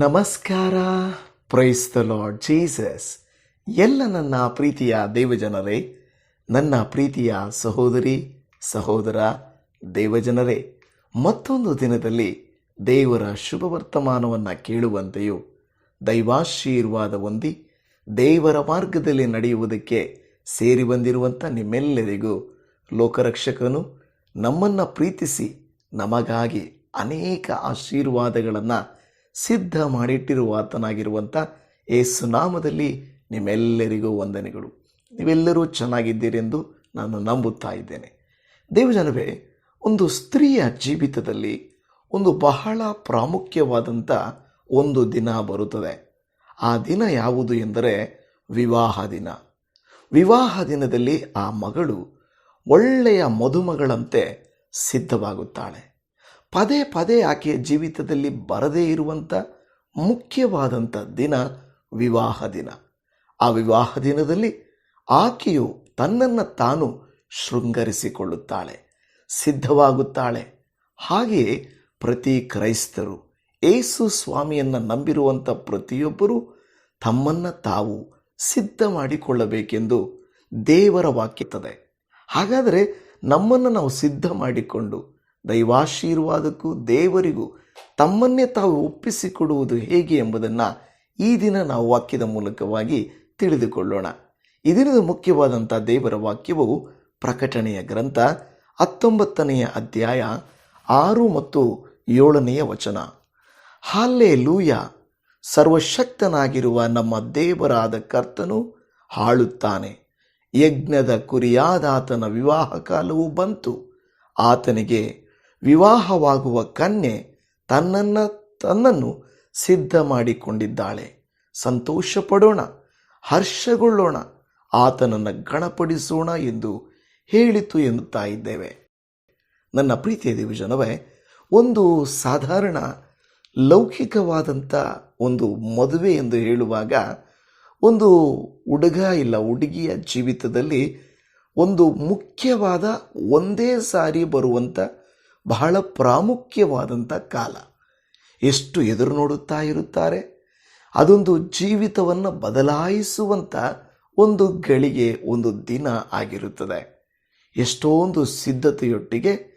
ನಮಸ್ಕಾರ. Praise the lord Jesus ಎಲ್ಲ ನನ್ನ ಪ್ರೀತಿಯ ದೇವಜನರೇ, ನನ್ನ ಪ್ರೀತಿಯ ಸಹೋದರಿ, ಸಹೋದರ ದೇವಜನರೇ, ಮತ್ತೊಂದು ದಿನದಲ್ಲಿ ದೇವರ ಶುಭ ವರ್ತಮಾನವನ್ನು ಕೇಳುವಂತೆಯೂ, ದೈವಾಶೀರ್ವಾದ ಹೊಂದಿ ದೇವರ ಮಾರ್ಗದಲ್ಲಿ ನಡೆಯುವುದಕ್ಕೆ ಸೇರಿ ಬಂದಿರುವಂಥ ನಿಮ್ಮೆಲ್ಲರಿಗೂ ಲೋಕರಕ್ಷಕನು ನಮ್ಮನ್ನು ಪ್ರೀತಿಸಿ ನಮಗಾಗಿ ಅನೇಕ ಆಶೀರ್ವಾದಗಳನ್ನು ಸಿದ್ಧ ಮಾಡಿಟ್ಟಿರುವ ಆತನಾಗಿರುವಂಥ ಏಸುನಾಮದಲ್ಲಿ ನಿಮ್ಮೆಲ್ಲರಿಗೂ ವಂದನೆಗಳು. ನೀವೆಲ್ಲರೂ ಚೆನ್ನಾಗಿದ್ದೀರೆಂದು ನಾನು ನಂಬುತ್ತಾ ಇದ್ದೇನೆ. ದೇವಜನವೇ, ಒಂದು ಸ್ತ್ರೀಯ ಜೀವಿತದಲ್ಲಿ ಒಂದು ಬಹಳ ಪ್ರಾಮುಖ್ಯವಾದಂಥ ಒಂದು ದಿನ ಬರುತ್ತದೆ. ಆ ದಿನ ಯಾವುದು ಎಂದರೆ ವಿವಾಹ ದಿನ. ವಿವಾಹ ದಿನದಲ್ಲಿ ಆ ಮಗಳು ಒಳ್ಳೆಯ ಮದುಮಗಳಂತೆ ಸಿದ್ಧವಾಗುತ್ತಾಳೆ. ಪದೇ ಪದೇ ಆಕೆಯ ಜೀವಿತದಲ್ಲಿ ಬರದೇ ಇರುವಂಥ ಮುಖ್ಯವಾದಂಥ ದಿನ ವಿವಾಹ ದಿನ. ಆ ವಿವಾಹ ದಿನದಲ್ಲಿ ಆಕೆಯು ತನ್ನನ್ನು ತಾನು ಶೃಂಗರಿಸಿಕೊಳ್ಳುತ್ತಾಳೆ, ಸಿದ್ಧವಾಗುತ್ತಾಳೆ. ಹಾಗೆಯೇ ಪ್ರತಿ ಕ್ರೈಸ್ತರು ಏಸು ಸ್ವಾಮಿಯನ್ನು ನಂಬಿರುವಂಥ ಪ್ರತಿಯೊಬ್ಬರೂ ತಮ್ಮನ್ನು ತಾವು ಸಿದ್ಧ ಮಾಡಿಕೊಳ್ಳಬೇಕೆಂದು ದೇವರ ವಾಕ್ಯತದೆ ಹಾಗಾದರೆ ನಮ್ಮನ್ನು ನಾವು ಸಿದ್ಧ ಮಾಡಿಕೊಂಡು ದೈವಾಶೀರ್ವಾದಕ್ಕೂ ದೇವರಿಗೂ ತಮ್ಮನ್ನೇ ತಾವು ಒಪ್ಪಿಸಿಕೊಡುವುದು ಹೇಗೆ ಎಂಬುದನ್ನು ಈ ದಿನ ನಾವು ವಾಕ್ಯದ ಮೂಲಕವಾಗಿ ತಿಳಿದುಕೊಳ್ಳೋಣ. ಈ ದಿನದ ಮುಖ್ಯವಾದಂಥ ದೇವರ ವಾಕ್ಯವು ಪ್ರಕಟಣೆಯ ಗ್ರಂಥ ಹತ್ತೊಂಬತ್ತನೆಯ ಅಧ್ಯಾಯ ಆರು ಮತ್ತು ಏಳನೆಯ ವಚನ. ಹಾಲೇ ಲೂಯ ಸರ್ವಶಕ್ತನಾಗಿರುವ ನಮ್ಮ ದೇವರಾದ ಕರ್ತನು ಹಾಳುತ್ತಾನೆ. ಯಜ್ಞದ ಕುರಿಯಾದಾತನ ವಿವಾಹ ಕಾಲವು ಬಂತು. ಆತನಿಗೆ ವಿವಾಹವಾಗುವ ಕನ್ಯೆ ತನ್ನನ್ನು ತನ್ನನ್ನು ಸಿದ್ಧ ಮಾಡಿಕೊಂಡಿದ್ದಾಳೆ. ಸಂತೋಷ ಪಡೋಣ ಹರ್ಷಗೊಳ್ಳೋಣ, ಆತನನ್ನು ಗಣಪಡಿಸೋಣ ಎಂದು ಹೇಳಿತು ಎನ್ನುತ್ತಾ ಇದ್ದೇವೆ. ನನ್ನ ಪ್ರೀತಿಯ ದಿವಿಜನವೇ, ಒಂದು ಸಾಧಾರಣ ಲೌಕಿಕವಾದಂಥ ಒಂದು ಮದುವೆ ಎಂದು ಹೇಳುವಾಗ ಒಂದು ಹುಡುಗ ಇಲ್ಲ ಹುಡುಗಿಯ ಜೀವಿತದಲ್ಲಿ ಒಂದು ಮುಖ್ಯವಾದ ಒಂದೇ ಸಾರಿ ಬರುವಂಥ ಬಹಳ ಪ್ರಾಮುಖ್ಯವಾದಂಥ ಕಾಲ. ಎಷ್ಟು ಎದುರು ನೋಡುತ್ತಾ ಇರುತ್ತಾರೆ? ಅದೊಂದು ಜೀವಿತವನ್ನು ಬದಲಾಯಿಸುವಂಥ ಒಂದು ಗಳಿಗೆ ಒಂದು ದಿನ ಆಗಿರುತ್ತದೆ. ಎಷ್ಟೊಂದು ಸಿದ್ಧತೆಯೊಟ್ಟಿಗೆ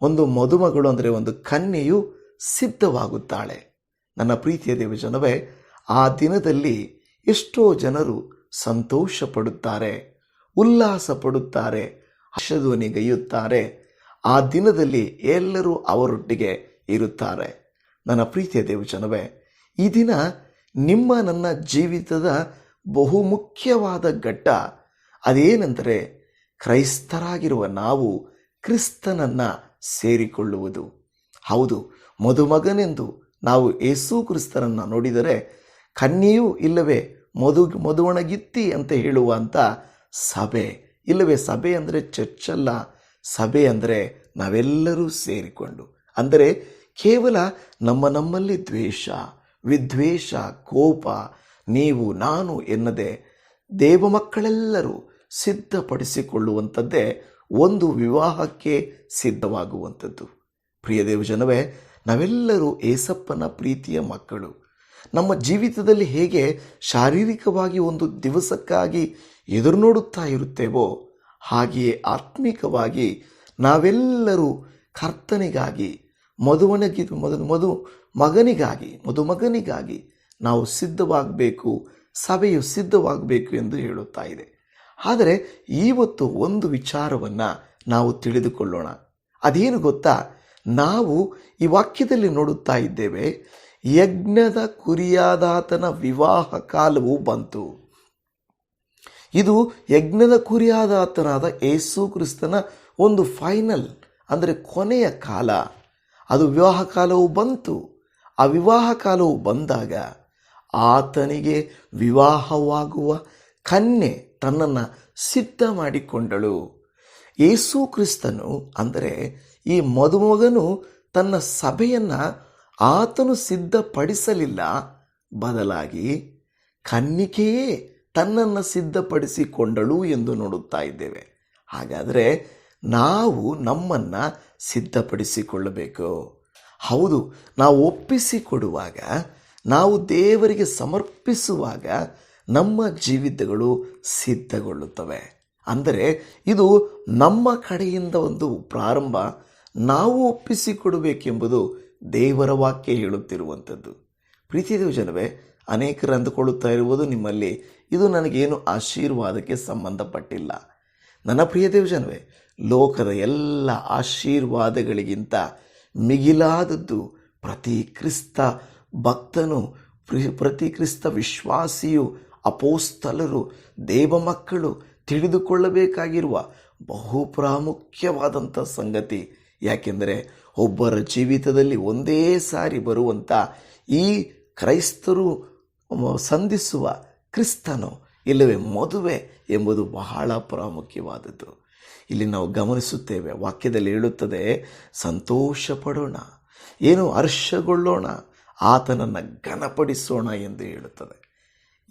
ಒಂದು ಮದುಮಗಳು ಅಂದರೆ ಒಂದು ಕನ್ಯೆಯು ಸಿದ್ಧವಾಗುತ್ತಾಳೆ. ನನ್ನ ಪ್ರೀತಿಯ ದೇವಜನವೇ, ಆ ದಿನದಲ್ಲಿ ಎಷ್ಟೋ ಜನರು ಸಂತೋಷ ಪಡುತ್ತಾರೆ ಉಲ್ಲಾಸ ಪಡುತ್ತಾರೆ ಹರ್ಷಧ್ವನಿಗೈಯುತ್ತಾರೆ ಆ ದಿನದಲ್ಲಿ ಎಲ್ಲರೂ ಅವರೊಟ್ಟಿಗೆ ಇರುತ್ತಾರೆ. ನನ್ನ ಪ್ರೀತಿಯ ದೇವಜನವೇ, ಈ ದಿನ ನಿಮ್ಮ ನನ್ನ ಜೀವಿತದ ಬಹುಮುಖ್ಯವಾದ ಘಟ್ಟ ಅದೇನೆಂದರೆ ಕ್ರೈಸ್ತರಾಗಿರುವ ನಾವು ಕ್ರಿಸ್ತನನ್ನು ಸೇರಿಕೊಳ್ಳುವುದು. ಹೌದು, ಮದುಮಗನೆಂದು ನಾವು ಯೇಸು ಕ್ರಿಸ್ತನನ್ನು ನೋಡಿದರೆ ಕನ್ಯೆಯೂ ಇಲ್ಲವೇ ಮಧು ಮಧುವಣಗಿತ್ತಿ ಅಂತ ಹೇಳುವಂಥ ಸಭೆ. ಇಲ್ಲವೇ ಸಭೆ ಅಂದರೆ ಚರ್ಚಲ್ಲ ಸಭೆ ಅಂದರೆ ನಾವೆಲ್ಲರೂ ಸೇರಿಕೊಂಡು. ಅಂದರೆ ಕೇವಲ ನಮ್ಮ ನಮ್ಮಲ್ಲಿ ದ್ವೇಷ, ವಿದ್ವೇಷ, ಕೋಪ, ನೀವು, ನಾನು ಎನ್ನದೆ ದೇವ ಮಕ್ಕಳೆಲ್ಲರೂ ಸಿದ್ಧಪಡಿಸಿಕೊಳ್ಳುವಂಥದ್ದೇ ಒಂದು ವಿವಾಹಕ್ಕೆ ಸಿದ್ಧವಾಗುವಂಥದ್ದು. ಪ್ರಿಯ ದೇವಜನವೇ, ನಾವೆಲ್ಲರೂ ಏಸಪ್ಪನ ಪ್ರೀತಿಯ ಮಕ್ಕಳು. ನಮ್ಮ ಜೀವಿತದಲ್ಲಿ ಹೇಗೆ ಶಾರೀರಿಕವಾಗಿ ಒಂದು ದಿವಸಕ್ಕಾಗಿ ಎದುರು ನೋಡುತ್ತಾ ಇರುತ್ತೇವೋ ಹಾಗೆಯೇ ಆತ್ಮಿಕವಾಗಿ ನಾವೆಲ್ಲರೂ ಕರ್ತನಿಗಾಗಿ ಮಧುವನಿಗೆ ಮಧು ಮಧು ಮಗನಿಗಾಗಿ ಮಧುಮಗನಿಗಾಗಿ ನಾವು ಸಿದ್ಧವಾಗಬೇಕು, ಸಭೆಯು ಸಿದ್ಧವಾಗಬೇಕು ಎಂದು ಹೇಳುತ್ತಾ ಇದೆ. ಆದರೆ ಇವತ್ತು ಒಂದು ವಿಚಾರವನ್ನು ನಾವು ತಿಳಿದುಕೊಳ್ಳೋಣ. ಅದೇನು ಗೊತ್ತಾ? ನಾವು ಈ ವಾಕ್ಯದಲ್ಲಿ ನೋಡುತ್ತಾ ಇದ್ದೇವೆ, ಯಜ್ಞದ ಕುರಿಯಾದಾತನ ವಿವಾಹ ಕಾಲವು ಬಂತು. ಇದು ಯಜ್ಞದ ಕುರಿಯಾದ ಆತನಾದ ಏಸು ಕ್ರಿಸ್ತನ ಒಂದು ಫೈನಲ್, ಅಂದರೆ ಕೊನೆಯ ಕಾಲ. ಅದು ವಿವಾಹ ಕಾಲವು ಬಂತು. ಆ ವಿವಾಹ ಕಾಲವು ಬಂದಾಗ ಆತನಿಗೆ ವಿವಾಹವಾಗುವ ಕನ್ಯೆ ತನ್ನನ್ನು ಸಿದ್ಧ ಮಾಡಿಕೊಂಡಳು. ಯೇಸು ಕ್ರಿಸ್ತನು, ಅಂದರೆ ಈ ಮದುಮಗನು ತನ್ನ ಸಭೆಯನ್ನು ಆತನು ಸಿದ್ಧಪಡಿಸಲಿಲ್ಲ. ಬದಲಾಗಿ ಕನ್ನಿಕೆಯೇ ತನ್ನನ್ನು ಸಿದ್ಧಪಡಿಸಿಕೊಂಡಳು ಎಂದು ನೋಡುತ್ತಾ ಇದ್ದೇವೆ. ಹಾಗಾದರೆ ನಾವು ನಮ್ಮನ್ನು ಸಿದ್ಧಪಡಿಸಿಕೊಳ್ಳಬೇಕು. ಹೌದು, ನಾವು ಒಪ್ಪಿಸಿಕೊಡುವಾಗ, ನಾವು ದೇವರಿಗೆ ಸಮರ್ಪಿಸುವಾಗ ನಮ್ಮ ಜೀವಿತಗಳು ಸಿದ್ಧಗೊಳ್ಳುತ್ತವೆ. ಅಂದರೆ ಇದು ನಮ್ಮ ಕಡೆಯಿಂದ ಒಂದು ಪ್ರಾರಂಭ, ನಾವು ಒಪ್ಪಿಸಿಕೊಡಬೇಕೆಂಬುದು ದೇವರ ವಾಕ್ಯ ಹೇಳುತ್ತಿರುವಂಥದ್ದು. ಪ್ರೀತಿದೇವ ಜನವೇ ಅನೇಕರು ಅಂದುಕೊಳ್ಳುತ್ತಾ ಇರುವುದು ನಿಮ್ಮಲ್ಲಿ. ಇದು ನನಗೇನು ಆಶೀರ್ವಾದಕ್ಕೆ ಸಂಬಂಧಪಟ್ಟಿಲ್ಲ. ನನ್ನ ಪ್ರಿಯ ದೇವಜನವೇ, ಲೋಕದ ಎಲ್ಲ ಆಶೀರ್ವಾದಗಳಿಗಿಂತ ಮಿಗಿಲಾದದ್ದು ಪ್ರತಿ ಕ್ರಿಸ್ತ ಭಕ್ತನು, ಪ್ರಿ- ಪ್ರತಿ ಕ್ರಿಸ್ತ ವಿಶ್ವಾಸಿಯು, ಅಪೋಸ್ತಲರು, ದೇವ ಮಕ್ಕಳು ತಿಳಿದುಕೊಳ್ಳಬೇಕಾಗಿರುವ ಬಹು ಪ್ರಾಮುಖ್ಯವಾದಂಥ ಸಂಗತಿ. ಯಾಕೆಂದರೆ ಒಬ್ಬರ ಜೀವಿತದಲ್ಲಿ ಒಂದೇ ಸಾರಿ ಬರುವಂಥ ಈ ಕ್ರೈಸ್ತರು ಸಂಧಿಸುವ ಕ್ರಿಸ್ತನು ಇಲ್ಲವೇ ಮದುವೆ ಎಂಬುದು ಬಹಳ ಪ್ರಾಮುಖ್ಯವಾದದ್ದು. ಇಲ್ಲಿ ನಾವು ಗಮನಿಸುತ್ತೇವೆ, ವಾಕ್ಯದಲ್ಲಿ ಹೇಳುತ್ತದೆ ಸಂತೋಷ ಪಡೋಣ ಏನು ಹರ್ಷಗೊಳ್ಳೋಣ, ಆತನನ್ನು ಘನಪಡಿಸೋಣ ಎಂದು ಹೇಳುತ್ತದೆ.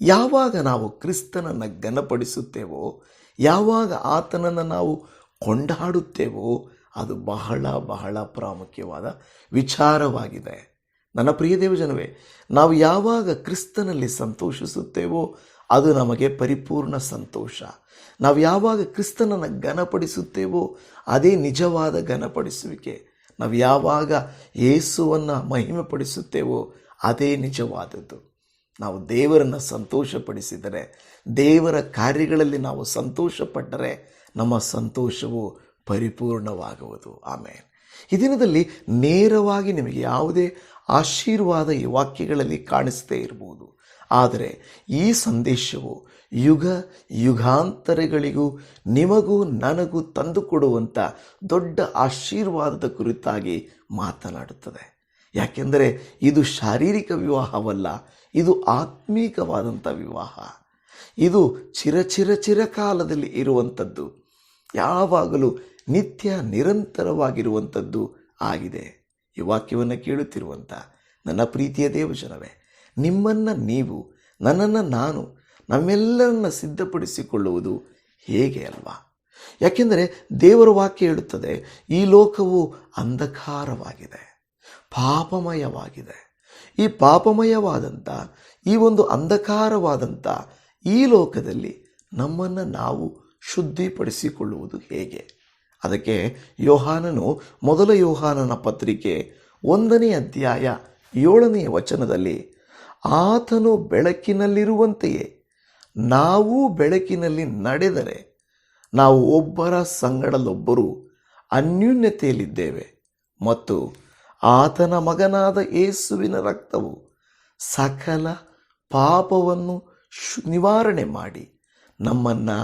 ಯಾವಾಗ ನಾವು ಕ್ರಿಸ್ತನನ್ನು ಘನಪಡಿಸುತ್ತೇವೋ, ಯಾವಾಗ ಆತನನ್ನು ನಾವು ಕೊಂಡಾಡುತ್ತೇವೋ, ಅದು ಬಹಳ ಬಹಳ ಪ್ರಾಮುಖ್ಯವಾದ ವಿಚಾರವಾಗಿದೆ. ನನ್ನ ಪ್ರಿಯ ದೇವಜನವೇ, ನಾವು ಯಾವಾಗ ಕ್ರಿಸ್ತನಲ್ಲಿ ಸಂತೋಷಿಸುತ್ತೇವೋ ಅದು ನಮಗೆ ಪರಿಪೂರ್ಣ ಸಂತೋಷ. ನಾವು ಯಾವಾಗ ಕ್ರಿಸ್ತನನ್ನು ಘನಪಡಿಸುತ್ತೇವೋ ಅದೇ ನಿಜವಾದ ಘನಪಡಿಸುವಿಕೆ. ನಾವು ಯಾವಾಗ ಯೇಸುವನ್ನು ಮಹಿಮೆಪಡಿಸುತ್ತೇವೋ ಅದೇ ನಿಜವಾದದ್ದು. ನಾವು ದೇವರನ್ನು ಸಂತೋಷಪಡಿಸಿದರೆ, ದೇವರ ಕಾರ್ಯಗಳಲ್ಲಿ ನಾವು ಸಂತೋಷಪಟ್ಟರೆ ನಮ್ಮ ಸಂತೋಷವು ಪರಿಪೂರ್ಣವಾಗುವುದು. ಆಮೇಲೆ ಈ ದಿನದಲ್ಲಿ ನೇರವಾಗಿ ನಿಮಗೆ ಯಾವುದೇ ಆಶೀರ್ವಾದ ಈ ವಾಕ್ಯಗಳಲ್ಲಿ ಕಾಣಿಸದೇ ಇರಬಹುದು. ಆದರೆ ಈ ಸಂದೇಶವು ಯುಗ ಯುಗಾಂತರಗಳಿಗೂ ನಿಮಗೂ ನನಗೂ ತಂದುಕೊಡುವಂಥ ದೊಡ್ಡ ಆಶೀರ್ವಾದದ ಕುರಿತಾಗಿ ಮಾತನಾಡುತ್ತದೆ. ಯಾಕೆಂದರೆ ಇದು ಶಾರೀರಿಕ ವಿವಾಹವಲ್ಲ, ಇದು ಆತ್ಮೀಕವಾದಂಥ ವಿವಾಹ. ಇದು ಚಿರಚಿರ ಚಿರ ಚಿರಕಾಲದಲ್ಲಿ ಇರುವಂಥದ್ದು, ಯಾವಾಗಲೂ ನಿತ್ಯ ನಿರಂತರವಾಗಿರುವಂಥದ್ದು ಆಗಿದೆ. ಈ ವಾಕ್ಯವನ್ನು ಕೇಳುತ್ತಿರುವಂಥ ನನ್ನ ಪ್ರೀತಿಯ ದೇವಜನವೇ, ನಿಮ್ಮನ್ನು ನೀವು, ನನ್ನನ್ನು ನಾನು, ನಮ್ಮೆಲ್ಲರನ್ನ ಸಿದ್ಧಪಡಿಸಿಕೊಳ್ಳುವುದು ಹೇಗೆ ಅಲ್ವಾ? ಯಾಕೆಂದರೆ ದೇವರ ವಾಕ್ಯ ಹೇಳುತ್ತದೆ, ಈ ಲೋಕವು ಅಂಧಕಾರವಾಗಿದೆ, ಪಾಪಮಯವಾಗಿದೆ. ಈ ಪಾಪಮಯವಾದಂಥ ಈ ಒಂದು ಅಂಧಕಾರವಾದಂಥ ಈ ಲೋಕದಲ್ಲಿ ನಮ್ಮನ್ನು ನಾವು ಶುದ್ಧಿಪಡಿಸಿಕೊಳ್ಳುವುದು ಹೇಗೆ? ಅದಕ್ಕೆ ಯೋಹಾನನು ಮೊದಲ ಯೋಹಾನನ ಪತ್ರಿಕೆ ಒಂದನೇ ಅಧ್ಯಾಯ ಏಳನೆಯ ವಚನದಲ್ಲಿ, ಆತನು ಬೆಳಕಿನಲ್ಲಿರುವಂತೆಯೇ, ನಾವು ಬೆಳಕಿನಲ್ಲಿ ನಡೆದರೆ ನಾವು ಒಬ್ಬರ ಸಂಗಡಲೊಬ್ಬರು ಅನ್ಯೂನ್ಯತೆಯಲ್ಲಿದ್ದೇವೆ ಮತ್ತು ಆತನ ಮಗನಾದ ಯೇಸುವಿನ ರಕ್ತವು ಸಕಲ ಪಾಪವನ್ನು ನಿವಾರಣೆ ಮಾಡಿ ನಮ್ಮನ್ನು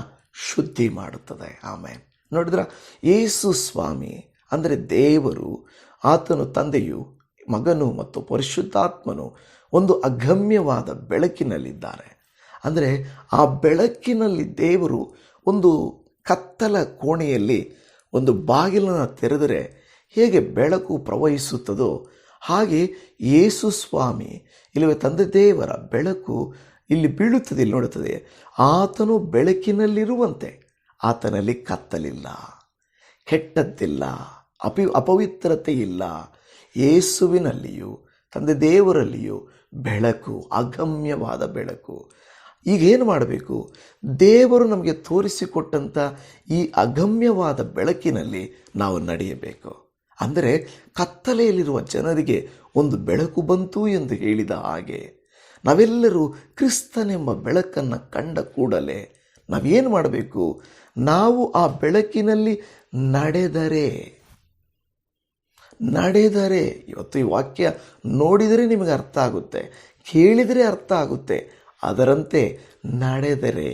ಶುದ್ಧಿ ಮಾಡುತ್ತದೆ ಆಮೇಲೆ ನೋಡಿದ್ರ? ಯೇಸು ಸ್ವಾಮಿ, ಅಂದರೆ ದೇವರು, ಆತನು ತಂದೆಯು, ಮಗನು ಮತ್ತು ಪರಿಶುದ್ಧಾತ್ಮನು ಒಂದು ಅಗಮ್ಯವಾದ ಬೆಳಕಿನಲ್ಲಿದ್ದಾರೆ. ಅಂದರೆ ಆ ಬೆಳಕಿನಲ್ಲಿ ದೇವರು ಒಂದು ಕತ್ತಲ ಕೋಣೆಯಲ್ಲಿ ಒಂದು ಬಾಗಿಲನ್ನು ತೆರೆದರೆ ಹೇಗೆ ಬೆಳಕು ಪ್ರವಹಿಸುತ್ತದೋ ಹಾಗೆ ಯೇಸು ಸ್ವಾಮಿ, ಇಲ್ಲವೇ ತಂದೆ ದೇವರ ಬೆಳಕು ಇಲ್ಲಿ ಬೀಳುತ್ತದೆ, ಇಲ್ಲಿ ನೋಡುತ್ತದೆ. ಆತನು ಬೆಳಕಿನಲ್ಲಿರುವಂತೆ. ಆತನಲ್ಲಿ ಕತ್ತಲಿಲ್ಲ, ಕೆಟ್ಟದ್ದಿಲ್ಲ, ಅಪಿ ಅಪವಿತ್ರತೆ ಇಲ್ಲ ಯೇಸುವಿನಲ್ಲಿಯೂ, ತಂದೆ ದೇವರಲ್ಲಿಯೂ ಬೆಳಕು, ಅಗಮ್ಯವಾದ ಬೆಳಕು. ಈಗೇನು ಮಾಡಬೇಕು? ದೇವರು ನಮಗೆ ತೋರಿಸಿಕೊಟ್ಟಂಥ ಈ ಅಗಮ್ಯವಾದ ಬೆಳಕಿನಲ್ಲಿ ನಾವು ನಡೆಯಬೇಕು. ಅಂದರೆ ಕತ್ತಲೆಯಲ್ಲಿರುವ ಜನರಿಗೆ ಒಂದು ಬೆಳಕು ಬಂತು ಎಂದು ಹೇಳಿದ ಹಾಗೆ. ನಾವೆಲ್ಲರೂ ಕ್ರಿಸ್ತನೆಂಬ ಬೆಳಕನ್ನು ಕಂಡ ಕೂಡಲೇ ನಾವೇನು ಮಾಡಬೇಕು? ನಾವು ಆ ಬೆಳಕಿನಲ್ಲಿ ನಡೆದರೆ ನಡೆದರೆ, ಇವತ್ತು ಈ ವಾಕ್ಯ ನೋಡಿದರೆ ನಿಮಗೆ ಅರ್ಥ ಆಗುತ್ತೆ, ಕೇಳಿದರೆ ಅರ್ಥ ಆಗುತ್ತೆ, ಅದರಂತೆ ನಡೆದರೆ.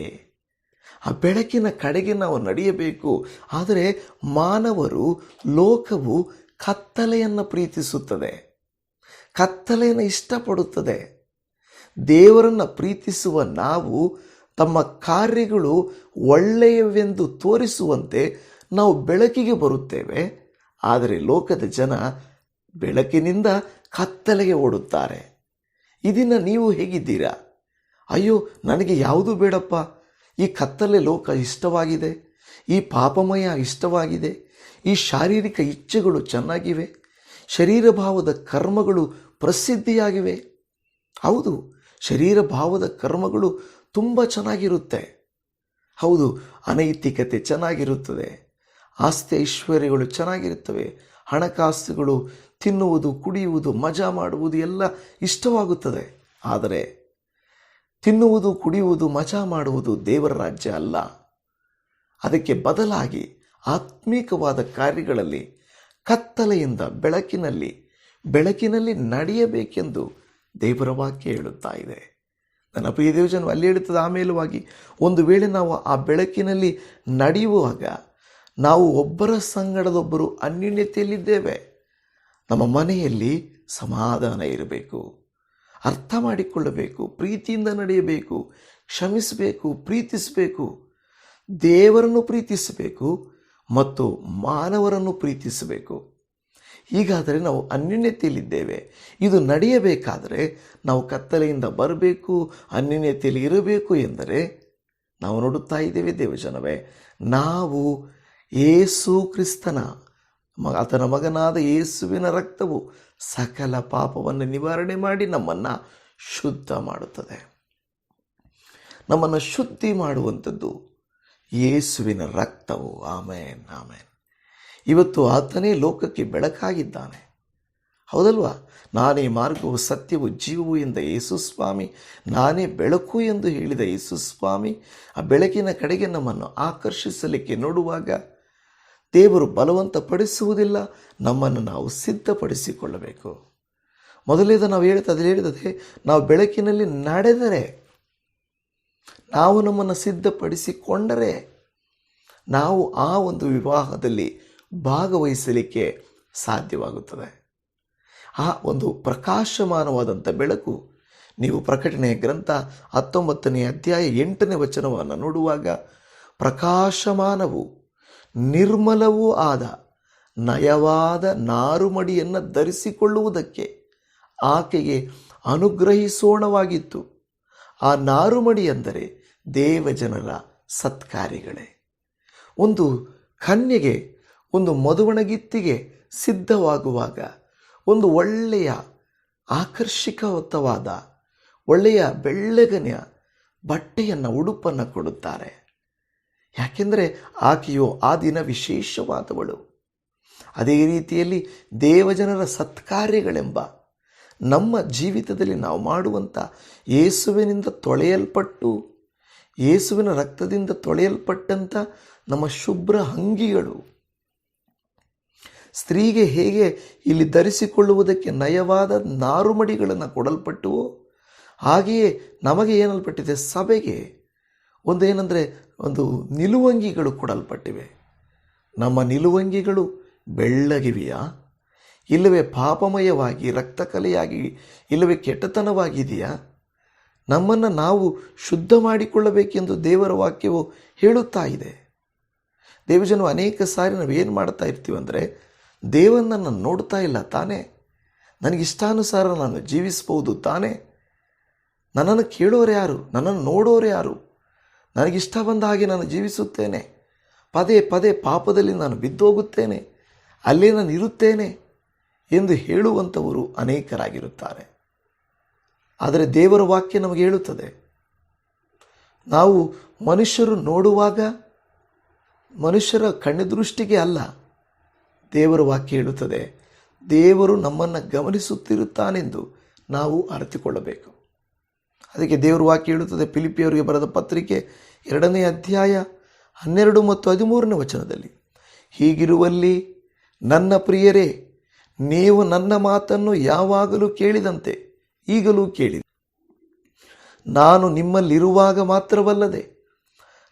ಆ ಬೆಳಕಿನ ಕಡೆಗೆ ನಾವು ನಡೆಯಬೇಕು, ಆದರೆ ಮಾನವರು ಲೋಕವು ಕತ್ತಲೆಯನ್ನು ಪ್ರೀತಿಸುತ್ತದೆ, ಕತ್ತಲೆಯನ್ನು ಇಷ್ಟಪಡುತ್ತದೆ. ದೇವರನ್ನು ಪ್ರೀತಿಸುವ ನಾವು ತಮ್ಮ ಕಾರ್ಯಗಳು ಒಳ್ಳೆಯವೆಂದು ತೋರಿಸುವಂತೆ ನಾವು ಬೆಳಕಿಗೆ ಬರುತ್ತೇವೆ. ಆದರೆ ಲೋಕದ ಜನ ಬೆಳಕಿನಿಂದ ಕತ್ತಲೆಗೆ ಓಡುತ್ತಾರೆ. ಇದನ್ನ ನೀವು ಹೇಗಿದ್ದೀರಾ? ಅಯ್ಯೋ, ನನಗೆ ಯಾವುದು ಬೇಡಪ್ಪ. ಈ ಕತ್ತಲೆ ಲೋಕ ಇಷ್ಟವಾಗಿದೆ. ಈ ಪಾಪಮಯ ಇಷ್ಟವಾಗಿದೆ. ಈ ಶಾರೀರಿಕ ಇಚ್ಛೆಗಳು ಚೆನ್ನಾಗಿವೆ. ಶರೀರ ಭಾವದ ಕರ್ಮಗಳು ಪ್ರಸಿದ್ಧಿಯಾಗಿವೆ. ಹೌದು ಶರೀರ ಭಾವದ ಕರ್ಮಗಳು ತುಂಬ ಚೆನ್ನಾಗಿರುತ್ತೆ. ಹೌದು, ಅನೈತಿಕತೆ ಚೆನ್ನಾಗಿರುತ್ತದೆ. ಆಸ್ತಿ ಐಶ್ವರ್ಯಗಳು ಚೆನ್ನಾಗಿರುತ್ತವೆ. ಹಣಕಾಸುಗಳು ತಿನ್ನುವುದು, ಕುಡಿಯುವುದು, ಮಜಾ ಮಾಡುವುದು ಎಲ್ಲ ಇಷ್ಟವಾಗುತ್ತದೆ. ಆದರೆ ತಿನ್ನುವುದು, ಕುಡಿಯುವುದು, ಮಜಾ ಮಾಡುವುದು ದೇವರ ರಾಜ್ಯ ಅಲ್ಲ. ಅದಕ್ಕೆ ಬದಲಾಗಿ ಆತ್ಮೀಕವಾದ ಕಾರ್ಯಗಳಲ್ಲಿ ಕತ್ತಲೆಯಿಂದ ಬೆಳಕಿನಲ್ಲಿ ಬೆಳಕಿನಲ್ಲಿ ನಡೆಯಬೇಕೆಂದು ದೇವರ ವಾಕ್ಯ ಹೇಳುತ್ತಾ ಇದೆ. ನನ್ನ ಪ್ರಿಯ ದೇವಜನ ಅಲ್ಲಿ ಹೇಳುತ್ತದೆ, ಆಮೇಲವಾಗಿ ಒಂದು ವೇಳೆ ನಾವು ಆ ಬೆಳಕಿನಲ್ಲಿ ನಡೆಯುವಾಗ ನಾವು ಒಬ್ಬರ ಸಂಗಡದೊಬ್ಬರು ಅನ್ಯೂನ್ಯತೆಯಲ್ಲಿದ್ದೇವೆ. ನಮ್ಮ ಮನೆಯಲ್ಲಿ ಸಮಾಧಾನ ಇರಬೇಕು, ಅರ್ಥ ಮಾಡಿಕೊಳ್ಳಬೇಕು, ಪ್ರೀತಿಯಿಂದ ನಡೆಯಬೇಕು, ಕ್ಷಮಿಸಬೇಕು, ಪ್ರೀತಿಸಬೇಕು, ದೇವರನ್ನು ಪ್ರೀತಿಸಬೇಕು ಮತ್ತು ಮಾನವರನ್ನು ಪ್ರೀತಿಸಬೇಕು. ಹೀಗಾದರೆ ನಾವು ಅನ್ಯೋನ್ಯತೆಯಲ್ಲಿದ್ದೇವೆ ಇದು ನಡೆಯಬೇಕಾದರೆ ನಾವು ಕತ್ತಲೆಯಿಂದ ಬರಬೇಕು ಅನ್ಯೂನ್ಯತೆಯಲ್ಲಿ ಇರಬೇಕು ಎಂದರೆ ನಾವು ನೋಡುತ್ತಾ ಇದ್ದೇವೆ ದೇವಜನವೇ. ನಾವು ಏಸು ಕ್ರಿಸ್ತನ ಮ, ಆತನ ಮಗನಾದ ಯೇಸುವಿನ ರಕ್ತವು ಸಕಲ ಪಾಪವನ್ನು ನಿವಾರಣೆ ಮಾಡಿ ನಮ್ಮನ್ನು ಶುದ್ಧ ಮಾಡುತ್ತದೆ. ನಮ್ಮನ್ನು ಶುದ್ಧಿ ಮಾಡುವಂಥದ್ದು ಯೇಸುವಿನ ರಕ್ತವು. ಆಮೇನ್ ಆಮೇನ್. ಇವತ್ತು ಆತನೇ ಲೋಕಕ್ಕೆ ಬೆಳಕಾಗಿದ್ದಾನೆ. ಹೌದಲ್ವಾ? ನಾನೇ ಮಾರ್ಗವು, ಸತ್ಯವು, ಜೀವವು ಎಂದ ಯೇಸುಸ್ವಾಮಿ ನಾನೇ ಬೆಳಕು ಎಂದು ಹೇಳಿದ ಯೇಸುಸ್ವಾಮಿ ಆ ಬೆಳಕಿನ ಕಡೆಗೆ ನಮ್ಮನ್ನು ಆಕರ್ಷಿಸಲಿಕ್ಕೆ ನೋಡುವಾಗ ದೇವರು ಬಲವಂತಪಡಿಸುವುದಿಲ್ಲ, ನಮ್ಮನ್ನು ನಾವು ಸಿದ್ಧಪಡಿಸಿಕೊಳ್ಳಬೇಕು. ಮೊದಲೇದ ನಾವು ಹೇಳ್ತಾ ಅದು ಹೇಳಿದರೆ ನಾವು ಬೆಳಕಿನಲ್ಲಿ ನಡೆದರೆ, ನಾವು ನಮ್ಮನ್ನು ಸಿದ್ಧಪಡಿಸಿಕೊಂಡರೆ, ನಾವು ಆ ಒಂದು ವಿವಾಹದಲ್ಲಿ ಭಾಗವಹಿಸಲಿಕ್ಕೆ ಸಾಧ್ಯವಾಗುತ್ತದೆ. ಆ ಒಂದು ಪ್ರಕಾಶಮಾನವಾದಂಥ ಬೆಳಕು ನೀವು ಪ್ರಕಟಣೆಯ ಗ್ರಂಥ ಹತ್ತೊಂಬತ್ತನೇ ಅಧ್ಯಾಯ ಎಂಟನೇ ವಚನವನ್ನು ನೋಡುವಾಗ ಪ್ರಕಾಶಮಾನವು ನಿರ್ಮಲವೂ ಆದ ನಯವಾದ ನಾರುಮಡಿಯನ್ನು ಧರಿಸಿಕೊಳ್ಳುವುದಕ್ಕೆ ಆಕೆಗೆ ಅನುಗ್ರಹಿಸೋಣವಾಗಿತ್ತು. ಆ ನಾರುಮಡಿ ಎಂದರೆ ದೇವಜನರ ಸತ್ಕಾರ್ಯಗಳೇ. ಒಂದು ಕನ್ಯೆಗೆ ಒಂದು ಮದುವಣಗಿತ್ತಿಗೆ ಸಿದ್ಧವಾಗುವಾಗ, ಒಂದು ಒಳ್ಳೆಯ ಆಕರ್ಷಕವತ್ತವಾದ, ಒಳ್ಳೆಯ ಬೆಳ್ಳಗನೆಯ ಬಟ್ಟೆಯನ್ನು, ಉಡುಪನ್ನು ಕೊಡುತ್ತಾರೆ. ಯಾಕೆಂದರೆ ಆಕೆಯು ಆ ದಿನ ವಿಶೇಷವಾದವಳು. ಅದೇ ರೀತಿಯಲ್ಲಿ ದೇವಜನರ ಸತ್ಕಾರ್ಯಗಳೆಂಬ, ನಮ್ಮ ಜೀವಿತದಲ್ಲಿ ನಾವು ಮಾಡುವಂಥ ಯೇಸುವಿನಿಂದ ತೊಳೆಯಲ್ಪಟ್ಟು, ಯೇಸುವಿನ ರಕ್ತದಿಂದ ತೊಳೆಯಲ್ಪಟ್ಟಂಥ ನಮ್ಮ ಶುಭ್ರ ಅಂಗಿಗಳು ಸ್ತ್ರೀಗೆ ಹೇಗೆ ಇಲ್ಲಿ ಧರಿಸಿಕೊಳ್ಳುವುದಕ್ಕೆ ನಯವಾದ ನಾರುಮಡಿಗಳನ್ನು ಕೊಡಲ್ಪಟ್ಟುವೋ, ಹಾಗೆಯೇ ನಮಗೆ ಏನಲ್ಪಟ್ಟಿದೆ? ಸಭೆಗೆ ಒಂದೇನೆಂದರೆ ಒಂದು ನಿಲುವಂಗಿಗಳು ಕೊಡಲ್ಪಟ್ಟಿವೆ. ನಮ್ಮ ನಿಲುವಂಗಿಗಳು ಬೆಳ್ಳಗಿವೆಯಾ? ಇಲ್ಲವೇ ಪಾಪಮಯವಾಗಿ, ರಕ್ತಕಲೆಯಾಗಿ, ಇಲ್ಲವೇ ಕೆಟ್ಟತನವಾಗಿದೆಯಾ? ನಮ್ಮನ್ನು ನಾವು ಶುದ್ಧ ಮಾಡಿಕೊಳ್ಳಬೇಕೆಂದು ದೇವರ ವಾಕ್ಯವು ಹೇಳುತ್ತಾ ಇದೆ. ದೇವಜನು ಅನೇಕ ಸಾರಿ ನಾವು ಏನು ಮಾಡ್ತಾ ಇರ್ತೀವಿ ದೇವನನ್ನು ನೋಡ್ತಾ ಇಲ್ಲ ತಾನೇ. ನನಗಿಷ್ಟಾನುಸಾರ ನಾನು ಜೀವಿಸ್ಬೋದು ತಾನೇ. ನನ್ನನ್ನು ಕೇಳೋರು ಯಾರು? ನನ್ನನ್ನು ನೋಡೋರು ಯಾರು? ನನಗಿಷ್ಟ ಬಂದ ಹಾಗೆ ನಾನು ಜೀವಿಸುತ್ತೇನೆ. ಪದೇ ಪದೇ ಪಾಪದಲ್ಲಿ ನಾನು ಬಿದ್ದೋಗುತ್ತೇನೆ. ಅಲ್ಲೇ ನಾನು ಇರುತ್ತೇನೆ ಎಂದು ಹೇಳುವಂಥವರು ಅನೇಕರಾಗಿರುತ್ತಾರೆ. ಆದರೆ ದೇವರ ವಾಕ್ಯ ನಮಗೆ ಹೇಳುತ್ತದೆ, ನಾವು ಮನುಷ್ಯರು ನೋಡುವಾಗ ಮನುಷ್ಯರ ಕಣ್ಣದೃಷ್ಟಿಗೆ ಅಲ್ಲ ದೇವರ ವಾಕ್ಯ ಹೇಳುತ್ತದೆ, ದೇವರು ನಮ್ಮನ್ನು ಗಮನಿಸುತ್ತಿರುತ್ತಾನೆಂದು ನಾವು ಅರಿತುಕೊಳ್ಳಬೇಕು. ಅದಕ್ಕೆ ದೇವರ ವಾಕ್ಯ ಹೇಳುತ್ತದೆ ಫಿಲಿಪಿಯವರಿಗೆ ಬರೆದ ಪತ್ರಿಕೆ ಎರಡನೇ ಅಧ್ಯಾಯ ಹನ್ನೆರಡು ಮತ್ತು ಹದಿಮೂರನೇ ವಚನದಲ್ಲಿ, ಹೀಗಿರುವಲ್ಲಿ ನನ್ನ ಪ್ರಿಯರೇ, ನೀವು ನನ್ನ ಮಾತನ್ನು ಯಾವಾಗಲೂ ಕೇಳಿದಂತೆ ಈಗಲೂ ಕೇಳಿ ನಾನು ನಿಮ್ಮಲ್ಲಿರುವಾಗ ಮಾತ್ರವಲ್ಲದೆ,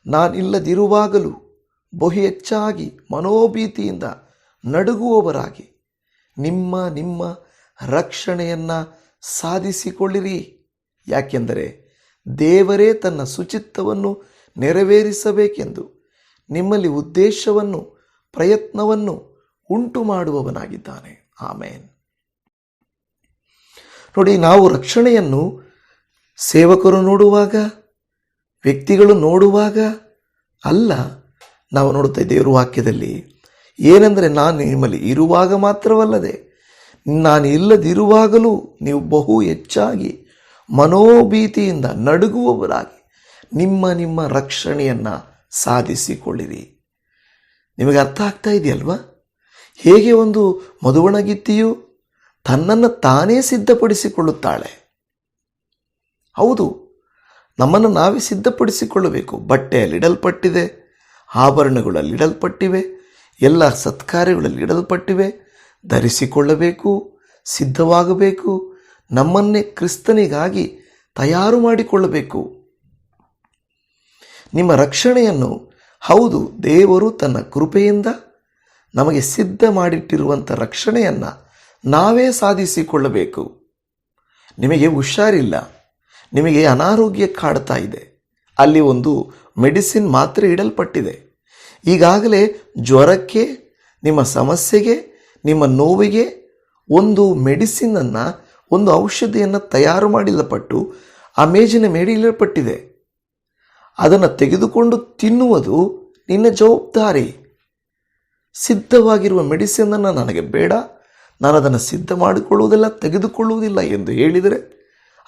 ನಾನಿಲ್ಲದಿರುವಾಗಲೂ ಬಹು ಹೆಚ್ಚಾಗಿ ಮನೋಭೀತಿಯಿಂದ ನಡುಗುವವರಾಗಿ. ನಿಮ್ಮ ನಿಮ್ಮ ರಕ್ಷಣೆಯನ್ನು ಸಾಧಿಸಿಕೊಳ್ಳಿರಿ. ಯಾಕೆಂದರೆ ದೇವರೇ ತನ್ನ ಶುಚಿತ್ವವನ್ನು ನೆರವೇರಿಸಬೇಕೆಂದು ನಿಮ್ಮಲ್ಲಿ ಉದ್ದೇಶವನ್ನು, ಪ್ರಯತ್ನವನ್ನು ಉಂಟು ಮಾಡುವವನಾಗಿದ್ದಾನೆ ಆಮೇನ್. ನೋಡಿ, ನಾವು ರಕ್ಷಣೆಯನ್ನು ಸೇವಕರು ನೋಡುವಾಗ, ವ್ಯಕ್ತಿಗಳು ನೋಡುವಾಗ ಅಲ್ಲ, ನಾವು ನೋಡುತ್ತಾ ದೇವರ ವಾಕ್ಯದಲ್ಲಿ. ಏನೆಂದರೆ ನಾನು ನಿಮ್ಮಲ್ಲಿ ಇರುವಾಗ ಮಾತ್ರವಲ್ಲದೆ, ನಾನು ಇಲ್ಲದಿರುವಾಗಲೂ ನೀವು ಬಹು ಹೆಚ್ಚಾಗಿ ಮನೋಭೀತಿಯಿಂದ ನಡುಗುವವರಾಗಿ ನಿಮ್ಮ ನಿಮ್ಮ ರಕ್ಷಣೆಯನ್ನು ಸಾಧಿಸಿಕೊಳ್ಳಿರಿ. ನಿಮಗೆ ಅರ್ಥ ಆಗ್ತಾ ಇದೆಯಲ್ವಾ? ಹೇಗೆ ಒಂದು ಮದುವಣಗಿತ್ತಿಯು ತನ್ನನ್ನು ತಾನೇ ಸಿದ್ಧಪಡಿಸಿಕೊಳ್ಳುತ್ತಾಳೆ? ಹೌದು, ನಮ್ಮನ್ನು ನಾವೇ ಸಿದ್ಧಪಡಿಸಿಕೊಳ್ಳಬೇಕು. ಬಟ್ಟೆಯಲ್ಲಿಡಲ್ಪಟ್ಟಿದೆ, ಆಭರಣಗಳಲ್ಲಿಡಲ್ಪಟ್ಟಿವೆ. ಎಲ್ಲ ಸತ್ಕಾರ್ಯಗಳಲ್ಲಿ ಇಡಲ್ಪಟ್ಟಿವೆ. ಧರಿಸಿಕೊಳ್ಳಬೇಕು, ಸಿದ್ಧವಾಗಬೇಕು, ನಮ್ಮನ್ನೇ ಕ್ರಿಸ್ತನಿಗಾಗಿ ತಯಾರು ಮಾಡಿಕೊಳ್ಳಬೇಕು. ನಿಮ್ಮ ರಕ್ಷಣೆಯನ್ನು, ಹೌದು, ದೇವರು ತನ್ನ ಕೃಪೆಯಿಂದ ನಮಗೆ ಸಿದ್ಧ ಮಾಡಿಟ್ಟಿರುವಂಥ ರಕ್ಷಣೆಯನ್ನು ನಾವೇ ಸಾಧಿಸಿಕೊಳ್ಳಬೇಕು. ನಿಮಗೆ ಹುಷಾರಿಲ್ಲ, ನಿಮಗೆ ಅನಾರೋಗ್ಯ ಕಾಡ್ತಾ ಇದೆ. ಅಲ್ಲಿ ಒಂದು ಮೆಡಿಸಿನ್ ಮಾತ್ರೆ ಇಡಲ್ಪಟ್ಟಿದೆ. ಈಗಾಗಲೇ ಜ್ವರಕ್ಕೆ, ನಿಮ್ಮ ಸಮಸ್ಯೆಗೆ, ನಿಮ್ಮ ನೋವಿಗೆ ಒಂದು ಮೆಡಿಸಿನನ್ನು ಒಂದು ಔಷಧಿಯನ್ನು ತಯಾರು ಮಾಡಿಲ್ಲಪಟ್ಟು ಆ ಮೇಜಿನ ಮೇಲೆ ಇಡಲ್ಪಟ್ಟಿದೆ ಅದನ್ನು ತೆಗೆದುಕೊಂಡು ತಿನ್ನುವುದು ನಿನ್ನ ಜವಾಬ್ದಾರಿ. ಸಿದ್ಧವಾಗಿರುವ ಮೆಡಿಸಿನನ್ನು ನನಗೆ ಬೇಡ. ನಾನು ಅದನ್ನು ಸಿದ್ಧ ಮಾಡಿಕೊಳ್ಳುವುದಿಲ್ಲ, ತೆಗೆದುಕೊಳ್ಳುವುದಿಲ್ಲ ಎಂದು ಹೇಳಿದರೆ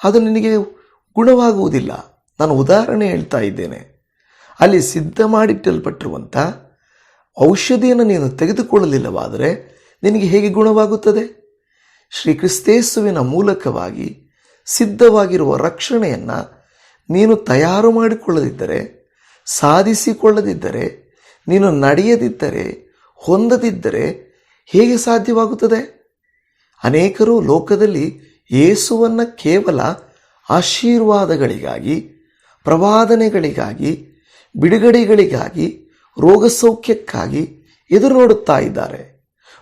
ಅದು ನಿನಗೆ ಗುಣವಾಗುವುದಿಲ್ಲ. ನಾನು ಉದಾಹರಣೆ ಹೇಳ್ತಾ ಇದ್ದೇನೆ. ಅಲ್ಲಿ ಸಿದ್ಧ ಮಾಡಿಟ್ಟಲ್ಪಟ್ಟಿರುವಂಥ ಔಷಧಿಯನ್ನು ನೀನು ತೆಗೆದುಕೊಳ್ಳಲಿಲ್ಲವಾದರೆ ನಿನಗೆ ಹೇಗೆ ಗುಣವಾಗುತ್ತದೆ? ಶ್ರೀ ಕ್ರಿಸ್ತೇಸುವಿನ ಮೂಲಕವಾಗಿ ಸಿದ್ಧವಾಗಿರುವ ರಕ್ಷಣೆಯನ್ನು ನೀನು ತಯಾರು ಮಾಡಿಕೊಳ್ಳದಿದ್ದರೆ, ಸಾಧಿಸಿಕೊಳ್ಳದಿದ್ದರೆ, ನೀನು ನಡೆಯದಿದ್ದರೆ, ಹೊಂದದಿದ್ದರೆ ಹೇಗೆ ಸಾಧ್ಯವಾಗುತ್ತದೆ? ಅನೇಕರು ಲೋಕದಲ್ಲಿ ಏಸುವನ್ನು ಕೇವಲ ಆಶೀರ್ವಾದಗಳಿಗಾಗಿ, ಪ್ರವಾದನೆಗಳಿಗಾಗಿ ಬಿಡುಗಡೆಗಳಿಗಾಗಿ, ರೋಗಸೌಖ್ಯಕ್ಕಾಗಿ ಎದುರು ನೋಡುತ್ತಾ ಇದ್ದಾರೆ.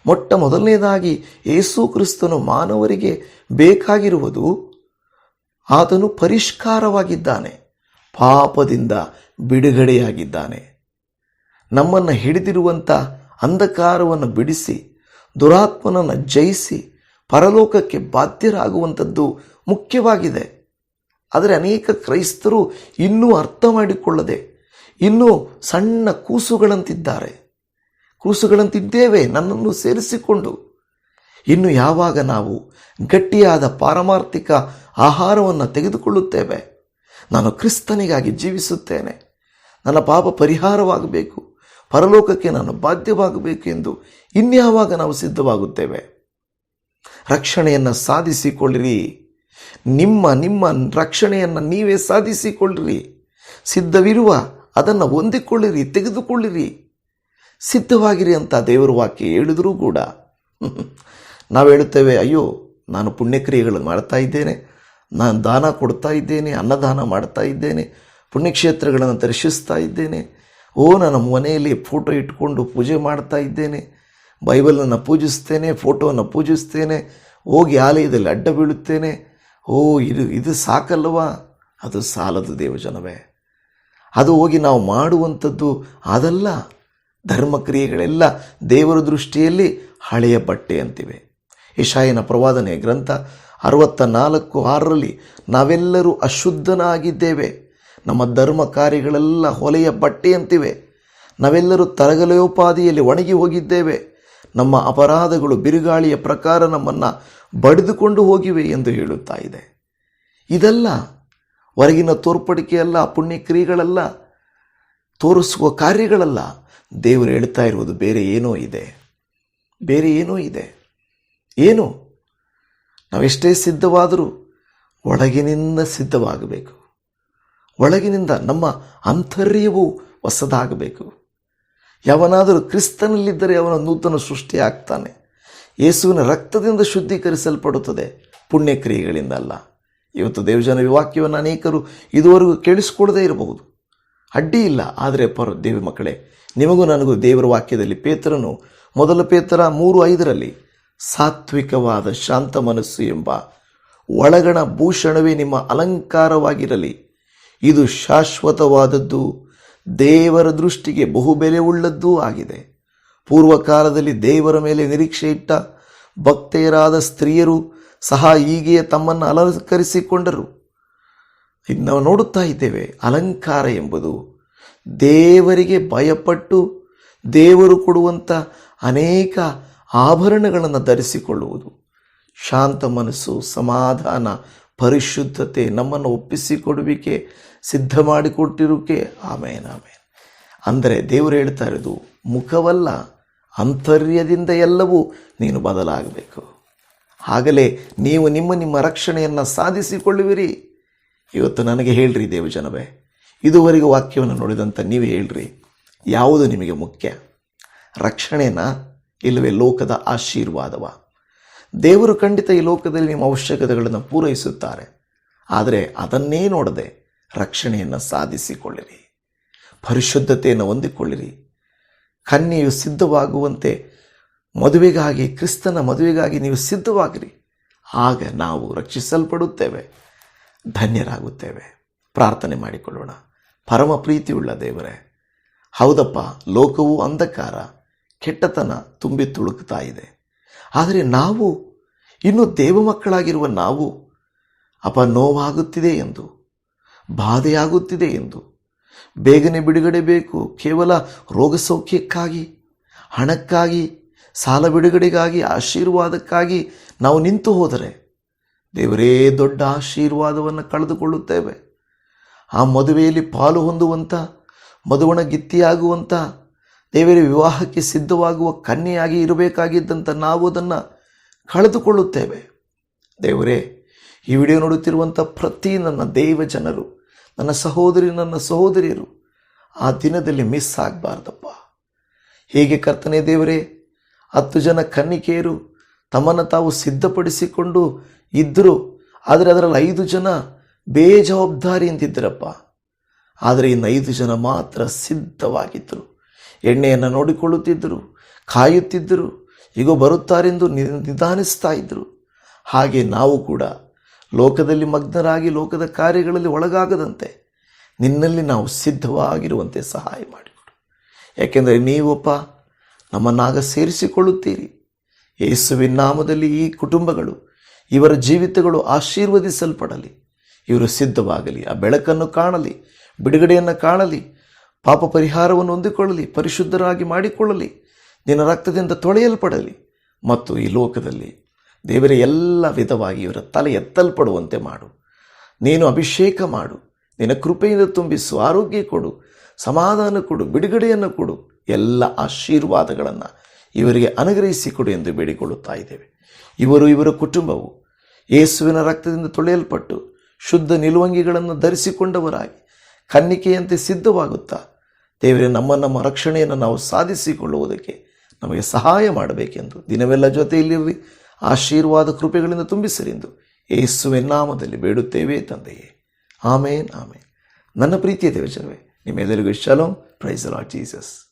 ಮೊಟ್ಟ ಮೊದಲನೇದಾಗಿ ಯೇಸು ಕ್ರಿಸ್ತನು ಮಾನವರಿಗೆ ಬೇಕಾಗಿರುವುದು ಆತನು ಪರಿಷ್ಕಾರವಾಗಿದ್ದಾನೆ, ಪಾಪದಿಂದ ಬಿಡುಗಡೆಯಾಗಿದ್ದಾನೆ. ನಮ್ಮನ್ನು ಹಿಡಿದಿರುವಂಥ ಅಂಧಕಾರವನ್ನು ಬಿಡಿಸಿ, ದುರಾತ್ಮನನ್ನು ಜಯಿಸಿ, ಪರಲೋಕಕ್ಕೆ ಬಾಧ್ಯರಾಗುವಂಥದ್ದು ಮುಖ್ಯವಾಗಿದೆ. ಆದರೆ ಅನೇಕ ಕ್ರೈಸ್ತರು ಇನ್ನೂ ಅರ್ಥ ಮಾಡಿಕೊಳ್ಳದೆ ಇನ್ನೂ ಸಣ್ಣ ಕೂಸುಗಳಂತಿದ್ದಾರೆ. ಕೂಸುಗಳಂತಿದ್ದೇವೆ, ನನ್ನನ್ನು ಸೇರಿಸಿಕೊಂಡು. ಇನ್ನು ಯಾವಾಗ ನಾವು ಗಟ್ಟಿಯಾದ ಪಾರಮಾರ್ಥಿಕ ಆಹಾರವನ್ನು ತೆಗೆದುಕೊಳ್ಳುತ್ತೇವೆ? ನಾನು ಕ್ರಿಸ್ತನಿಗಾಗಿ ಜೀವಿಸುತ್ತೇನೆ. ನನ್ನ ಪಾಪ ಪರಿಹಾರವಾಗಬೇಕು. ಪರಲೋಕಕ್ಕೆ ನಾನು ಬಾಧ್ಯವಾಗಬೇಕು ಎಂದು ಇನ್ಯಾವಾಗ ನಾವು ಸಿದ್ಧವಾಗುತ್ತೇವೆ? ರಕ್ಷಣೆಯನ್ನು ಸಾಧಿಸಿಕೊಳ್ಳಿರಿ. ನಿಮ್ಮ ನಿಮ್ಮ ರಕ್ಷಣೆಯನ್ನು ನೀವೇ ಸಾಧಿಸಿಕೊಳ್ಳಿರಿ. ಸಿದ್ಧವಿರುವ ಅದನ್ನು ಹೊಂದಿಕೊಳ್ಳಿರಿ, ತೆಗೆದುಕೊಳ್ಳಿರಿ. ಸಿದ್ಧವಾಗಿರಿ ಅಂತ ದೇವರ ವಾಕ್ಯ ಹೇಳಿದರೂ ಕೂಡ. ನಾವು ಹೇಳುತ್ತೇವೆ, ಅಯ್ಯೋ, ನಾನು ಪುಣ್ಯಕ್ರಿಯೆಗಳನ್ನು ಮಾಡ್ತಾ ಇದ್ದೇನೆ, ನಾನು ದಾನ ಕೊಡ್ತಾ ಇದ್ದೇನೆ, ಅನ್ನದಾನ ಮಾಡ್ತಾ ಇದ್ದೇನೆ, ಪುಣ್ಯಕ್ಷೇತ್ರಗಳನ್ನು ದರ್ಶಿಸ್ತಾ ಇದ್ದೇನೆ. ಓ, ನನ್ನ ಮನೆಯಲ್ಲಿ ಫೋಟೋ ಇಟ್ಕೊಂಡು ಪೂಜೆ ಮಾಡ್ತಾ ಇದ್ದೇನೆ, ಬೈಬಲನ್ನು ಪೂಜಿಸ್ತೇನೆ, ಫೋಟೋವನ್ನು ಪೂಜಿಸ್ತೇನೆ, ಹೋಗಿ ಆಲಯದಲ್ಲಿ ಅಡ್ಡ ಬೀಳುತ್ತೇನೆ. ಓ, ಇದು ಇದು ಸಾಕಲ್ವಾ ಅದು ಸಾಲದು ದೇವಜನವೇ. ಅದು ಹೋಗಿ ನಾವು ಮಾಡುವಂಥದ್ದು ಅದಲ್ಲ. ಧರ್ಮಕ್ರಿಯೆಗಳೆಲ್ಲ ದೇವರ ದೃಷ್ಟಿಯಲ್ಲಿ ಹಳೆಯ ಬಟ್ಟೆ ಅಂತಿವೆ. ಇಶಾಯನ ಪ್ರವಾದನೆ ಗ್ರಂಥ ಅರವತ್ತ ನಾಲ್ಕು ಆರರಲ್ಲಿ ನಾವೆಲ್ಲರೂ ಅಶುದ್ಧನಾಗಿದ್ದೇವೆ. ನಮ್ಮ ಧರ್ಮ ಕಾರ್ಯಗಳೆಲ್ಲ ಹೊಲೆಯ ಬಟ್ಟೆಯಂತಿವೆ ನಾವೆಲ್ಲರೂ ತರಗಲೋಪಾದಿಯಲ್ಲಿ ಒಣಗಿ ಹೋಗಿದ್ದೇವೆ. ನಮ್ಮ ಅಪರಾಧಗಳು ಬಿರುಗಾಳಿಯ ಪ್ರಕಾರ ನಮ್ಮನ್ನು ಬಡಿದುಕೊಂಡು ಹೋಗಿವೆ ಎಂದು ಹೇಳುತ್ತಾ ಇದೆ. ಇದಲ್ಲ ಹೊರಗಿನ ತೋರ್ಪಡಿಕೆಯಲ್ಲ, ಪುಣ್ಯಕ್ರಿಯೆಗಳಲ್ಲ, ತೋರಿಸುವ ಕಾರ್ಯಗಳಲ್ಲ. ದೇವರು ಹೇಳ್ತಾ ಇರುವುದು ಬೇರೆ ಏನೋ ಇದೆ. ಬೇರೆ ಏನೋ ಇದೆ. ಏನು? ನಾವೆಷ್ಟೇ ಸಿದ್ಧವಾದರೂ ಒಳಗಿನಿಂದ ಸಿದ್ಧವಾಗಬೇಕು. ಒಳಗಿನಿಂದ ನಮ್ಮ ಅಂತರ್ಯವು ಹೊಸದಾಗಬೇಕು. ಯಾವನಾದರೂ ಕ್ರಿಸ್ತನಲ್ಲಿದ್ದರೆ ಅವನ ನೂತನ ಸೃಷ್ಟಿ ಆಗ್ತಾನೆ. ಯೇಸುವಿನ ರಕ್ತದಿಂದ ಶುದ್ಧೀಕರಿಸಲ್ಪಡುತ್ತದೆ. ಪುಣ್ಯಕ್ರಿಯೆಗಳಿಂದ ಅಲ್ಲ ಇವತ್ತು ದೇವಜನ ವಾಕ್ಯವನ್ನು ಅನೇಕರು ಇದುವರೆಗೂ ಕೇಳಿಸಿಕೊಳ್ಳದೇ ಇರಬಹುದು. ಅಡ್ಡಿ ಇಲ್ಲ. ಆದರೆ ಪರ ದೇವಿ ಮಕ್ಕಳೇ, ನಿಮಗೂ ನನಗೂ ದೇವರ ವಾಕ್ಯದಲ್ಲಿ ಪೇತ್ರನು, ಮೊದಲ ಪೇತರ ಮೂರು ಐದರಲ್ಲಿ, ಸಾತ್ವಿಕವಾದ ಶಾಂತ ಮನಸ್ಸು ಎಂಬ ಒಳಗಣ ಭೂಷಣವೇ ನಿಮ್ಮ ಅಲಂಕಾರವಾಗಿರಲಿ. ಇದು ಶಾಶ್ವತವಾದದ್ದು, ದೇವರ ದೃಷ್ಟಿಗೆ ಬಹುಬೆಲೆ ಉಳ್ಳದ್ದೂ ಆಗಿದೆ. ಪೂರ್ವಕಾಲದಲ್ಲಿ ದೇವರ ಮೇಲೆ ನಿರೀಕ್ಷೆ ಇಟ್ಟ ಭಕ್ತೆಯರಾದ ಸ್ತ್ರೀಯರು ಸಹ ಹೀಗೆಯೇ ತಮ್ಮನ್ನು ಅಲಂಕರಿಸಿಕೊಂಡರು. ಇದು ನಾವು ನೋಡುತ್ತಾ ಇದ್ದೇವೆ, ಅಲಂಕಾರ ಎಂಬುದು ದೇವರಿಗೆ ಭಯಪಟ್ಟು ದೇವರು ಕೊಡುವಂಥ ಅನೇಕ ಆಭರಣಗಳನ್ನು ಧರಿಸಿಕೊಳ್ಳುವುದು. ಶಾಂತ ಮನಸ್ಸು, ಸಮಾಧಾನ, ಪರಿಶುದ್ಧತೆ ನಮ್ಮನ್ನು ಒಪ್ಪಿಸಿಕೊಡುವಿಕೆ, ಸಿದ್ಧ ಮಾಡಿಕೊಟ್ಟಿರುವಿಕೆ. ಆಮೇನ್ ಆಮೇನ್. ಅಂದರೆ ದೇವರು ಹೇಳ್ತಾ ಇರೋದು, ಮುಖವಲ್ಲ, ಅಂತರ್ಯದಿಂದ ಎಲ್ಲವೂ ನೀನು ಬದಲಾಗಬೇಕು. ಆಗಲೇ ನೀವು ನಿಮ್ಮ ನಿಮ್ಮ ರಕ್ಷಣೆಯನ್ನು ಸಾಧಿಸಿಕೊಳ್ಳುವಿರಿ. ಇವತ್ತು ನನಗೆ ಹೇಳ್ರಿ ದೇವಜನವೇ, ಇದುವರೆಗೂ ವಾಕ್ಯವನ್ನು ನೋಡಿದಂಥ ನೀವೇ ಹೇಳ್ರಿ, ಯಾವುದು ನಿಮಗೆ ಮುಖ್ಯ? ರಕ್ಷಣೆನ ಇಲ್ಲವೇ ಲೋಕದ ಆಶೀರ್ವಾದವ? ದೇವರು ಖಂಡಿತ ಈ ಲೋಕದಲ್ಲಿ ನಿಮ್ಮ ಅವಶ್ಯಕತೆಗಳನ್ನು ಪೂರೈಸುತ್ತಾರೆ, ಆದರೆ ಅದನ್ನೇ ನೋಡದೆ ರಕ್ಷಣೆಯನ್ನು ಸಾಧಿಸಿಕೊಳ್ಳಿರಿ, ಪರಿಶುದ್ಧತೆಯನ್ನು ಹೊಂದಿಕೊಳ್ಳಿರಿ. ಕನ್ಯೆಯು ಸಿದ್ಧವಾಗುವಂತೆ ಮದುವೆಗಾಗಿ, ಕ್ರಿಸ್ತನ ಮದುವೆಗಾಗಿ ನೀವು ಸಿದ್ಧವಾಗಿರಿ. ಆಗ ನಾವು ರಕ್ಷಿಸಲ್ಪಡುತ್ತೇವೆ. ಧನ್ಯರಾಗುತ್ತೇವೆ. ಪ್ರಾರ್ಥನೆ ಮಾಡಿಕೊಳ್ಳೋಣ. ಪರಮ ಪ್ರೀತಿಯುಳ್ಳ ದೇವರೇ, ಹೌದಪ್ಪ, ಲೋಕವು ಅಂಧಕಾರ, ಕೆಟ್ಟತನ ತುಂಬಿ ತುಳುಕ್ತಾ ಇದೆ. ಆದರೆ ನಾವು, ಇನ್ನು ದೇವ ಮಕ್ಕಳಾಗಿರುವ ನಾವು, ಅಪ ನೋವಾಗುತ್ತಿದೆ ಎಂದು, ಬಾಧೆಯಾಗುತ್ತಿದೆ ಎಂದು, ಬೇಗನೆ ಬಿಡುಗಡೆ ಬೇಕು, ಕೇವಲ ರೋಗ ಸೌಖ್ಯಕ್ಕಾಗಿ ಹಣಕ್ಕಾಗಿ ಸಾಲ ಬಿಡುಗಡೆಗಾಗಿ, ಆಶೀರ್ವಾದಕ್ಕಾಗಿ ನಾವು ನಿಂತು ಹೋದರೆ ದೇವರೇ, ದೊಡ್ಡ ಆಶೀರ್ವಾದವನ್ನು ಕಳೆದುಕೊಳ್ಳುತ್ತೇವೆ. ಆ ಮದುವೆಯಲ್ಲಿ ಪಾಲು ಹೊಂದುವಂಥ, ಮದುವಣ ಗಿತ್ತಿಯಾಗುವಂಥ, ದೇವರ ವಿವಾಹಕ್ಕೆ ಸಿದ್ಧವಾಗುವ ಕನ್ಯೆಯಾಗಿ ಇರಬೇಕಾಗಿದ್ದಂಥ ನಾವು ಅದನ್ನು ಕಳೆದುಕೊಳ್ಳುತ್ತೇವೆ. ದೇವರೇ, ಈ ವಿಡಿಯೋ ನೋಡುತ್ತಿರುವಂಥ ಪ್ರತಿ ನನ್ನ ದೈವ ಜನರು, ನನ್ನ ಸಹೋದರಿ, ನನ್ನ ಸಹೋದರಿಯರು, ಆ ದಿನದಲ್ಲಿ ಮಿಸ್ ಆಗಬಾರ್ದಪ್ಪ. ಹೀಗೆ ಕರ್ತನೆ ದೇವರೇ ಹತ್ತು ಜನ ಕನ್ನಿಕೆಯರು ತಮ್ಮನ್ನು ತಾವು ಸಿದ್ಧಪಡಿಸಿಕೊಂಡು ಇದ್ದರು ಆದರೆ ಅದರಲ್ಲಿ ಐದು ಜನ ಬೇಜವಾಬ್ದಾರಿ ಅಂತಿದ್ದರಪ್ಪ ಆದರೆ ಇನ್ನು ಐದು ಜನ ಮಾತ್ರ ಸಿದ್ಧವಾಗಿದ್ದರು ಎಣ್ಣೆಯನ್ನು ನೋಡಿಕೊಳ್ಳುತ್ತಿದ್ದರು ಕಾಯುತ್ತಿದ್ದರು ಈಗ ಬರುತ್ತಾರೆಂದು ನಿಧಾನಿಸ್ತಾ ಇದ್ದರು ಹಾಗೆ ನಾವು ಕೂಡ ಲೋಕದಲ್ಲಿ ಮಗ್ನರಾಗಿ ಲೋಕದ ಕಾರ್ಯಗಳಲ್ಲಿ ಒಳಗಾಗದಂತೆ ನಿನ್ನಲ್ಲಿ ನಾವು ಸಿದ್ಧವಾಗಿರುವಂತೆ ಸಹಾಯ ಮಾಡಿಕೊಡು. ಯಾಕೆಂದರೆ ನೀವಪ್ಪ ನಮ್ಮನ್ನಾಗ ಸೇರಿಸಿಕೊಳ್ಳುತ್ತೀರಿ. ಯೇಸುವಿನ ನಾಮದಲ್ಲಿ ಈ ಕುಟುಂಬಗಳು ಇವರ ಜೀವಿತಗಳು ಆಶೀರ್ವದಿಸಲ್ಪಡಲಿ. ಇವರು ಸಿದ್ಧವಾಗಲಿ, ಆ ಬೆಳಕನ್ನು ಕಾಣಲಿ, ಬಿಡುಗಡೆಯನ್ನು ಕಾಣಲಿ, ಪಾಪ ಪರಿಹಾರವನ್ನು ಹೊಂದಿಕೊಳ್ಳಲಿ, ಪರಿಶುದ್ಧರಾಗಿ ಮಾಡಿಕೊಳ್ಳಲಿ, ನಿನ್ನ ರಕ್ತದಿಂದ ತೊಳೆಯಲ್ಪಡಲಿ. ಮತ್ತು ಈ ಲೋಕದಲ್ಲಿ ದೇವರ ಎಲ್ಲ ವಿಧವಾಗಿ ಇವರ ತಲೆ ಎತ್ತಲ್ಪಡುವಂತೆ ಮಾಡು. ನೀನು ಅಭಿಷೇಕ ಮಾಡು. ನಿನ್ನ ಕೃಪೆಯಿಂದ ತುಂಬಿಸು, ಆರೋಗ್ಯ ಕೊಡು, ಸಮಾಧಾನ ಕೊಡು, ಬಿಡುಗಡೆಯನ್ನು ಕೊಡು. ಎಲ್ಲ ಆಶೀರ್ವಾದಗಳನ್ನು ಇವರಿಗೆ ಅನುಗ್ರಹಿಸಿಕೊಡು ಎಂದು ಬೇಡಿಕೊಳ್ಳುತ್ತಾ ಇದ್ದೇವೆ. ಇವರು ಇವರ ಕುಟುಂಬವು ಯೇಸುವಿನ ರಕ್ತದಿಂದ ತೊಳೆಯಲ್ಪಟ್ಟು ಶುದ್ಧ ನಿಲುವಂಗಿಗಳನ್ನು ಧರಿಸಿಕೊಂಡವರಾಗಿ ಕನ್ನಿಕೆಯಂತೆ ಸಿದ್ಧವಾಗುತ್ತಾ ದೇವರೇ, ನಮ್ಮ ನಮ್ಮ ರಕ್ಷಣೆಯನ್ನು ನಾವು ಸಾಧಿಸಿಕೊಳ್ಳುವುದಕ್ಕೆ ನಮಗೆ ಸಹಾಯ ಮಾಡಬೇಕೆಂದು ದಿನವೆಲ್ಲ ಜೊತೆಯಲ್ಲಿ ಆಶೀರ್ವಾದ ಕೃಪೆಗಳಿಂದ ತುಂಬಿಸಿರೆಂದು ಯೇಸುವಿನ ನಾಮದಲ್ಲಿ ಬೇಡುತ್ತೇವೆ ತಂದೆಯೇ. ಆಮೇನ್ ಆಮೇನ್. ನನ್ನ ಪ್ರೀತಿಯ ದೇವಜನವೇ, ನಿಮ್ಮೆಲ್ಲರಿಗೂ ಶಲೋಮ್. Price lord Jesus